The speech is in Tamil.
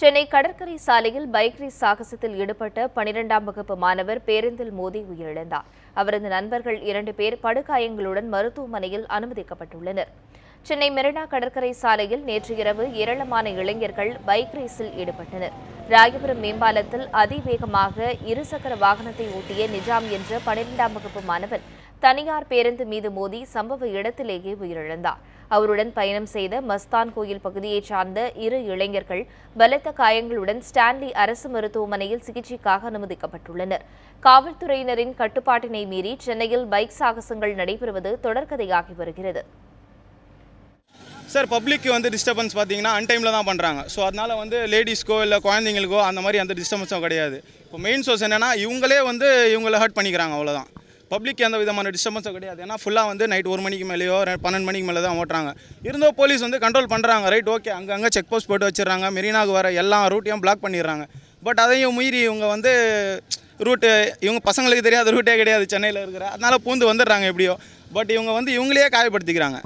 சென்னை கடற்கரை சாலையில் பைக் ரேஸ் சாகசத்தில் ஈடுபட்ட பனிரெண்டாம் வகுப்பு மாணவர் பேருந்தில் மோதி உயிரிழந்தார். அவரது நண்பர்கள் இரண்டு பேர் படுகாயங்களுடன் மருத்துவமனையில் அனுமதிக்கப்பட்டுள்ளனர். சென்னை மெரினா கடற்கரை சாலையில் நேற்று இரவு ஏராளமான இளைஞர்கள் பைக் ரேஸில் ஈடுபட்டனர். ராயபுரம் மேம்பாலத்தில் அதிவேகமாக இருசக்கர வாகனத்தை ஓட்டிய நிஜாம் என்ற பனிரெண்டாம் வகுப்பு மாணவன் தனியார் பேருந்து மீது மோதி சம்பவ இடத்திலேயே உயிரிழந்தார். அவருடன் பயணம் செய்த மஸ்தான் கோயில் பகுதியைச் சார்ந்த இரு இளைஞர்கள் பலத்த காயங்களுடன் ஸ்டான்லி அரசு மருத்துவமனையில் சிகிச்சைக்காக அனுமதிக்கப்பட்டுள்ளனர். காவல்துறையினரின் கட்டுப்பாட்டினை மீறி சென்னையில் பைக் சாகசங்கள் நடைபெறுவது தொடர்கதையாகி வருகிறது. சார் பப்ளிக்கு வந்து டிஸ்டர்பன்ஸ் பார்த்தீங்கன்னா அன்டைமில் தான் பண்ணுறாங்க ஸோ அதனால் வந்து லேடிஸ்க்கோ இல்லை குழந்தைங்களுக்கோ அந்த மாதிரி அந்த டிஸ்டர்பன்ஸும் கிடையாது. இப்போ மெயின் சோர்ஸ் என்னென்னா இவங்களே வந்து இவங்கள ஹர்ட் பண்ணிக்கிறாங்க அவ்வளோதான் பப்ளிக் எந்த விதமான டிஸ்டர்பன்ஸும் கிடையாது. ஏன்னா ஃபுல்லாக வந்து நைட் ஒரு மணிக்கு மேலேயோ பன்னெண்டு மணிக்கு மேலே தான் ஓட்டுறாங்க. இருந்தோ போலீஸ் வந்து கண்ட்ரோல் பண்ணுறாங்க ரைட் ஓகே அங்கங்கே செக் போஸ்ட் போட்டு வச்சிடறாங்க. மெரினாக்கு வர எல்லா ரூட்டையும் பிளாக் பண்ணிடுறாங்க. பட் அதையும் மீறி இவங்க வந்து ரூட்டு இவங்க பசங்களுக்கு தெரியாத ரூட்டே கிடையாது. சென்னையில் இருக்கிற. அதனால் பூந்து வந்துடுறாங்க எப்படியோ. பட் இவங்க வந்து இவங்களையே காயப்படுத்திக்கிறாங்க.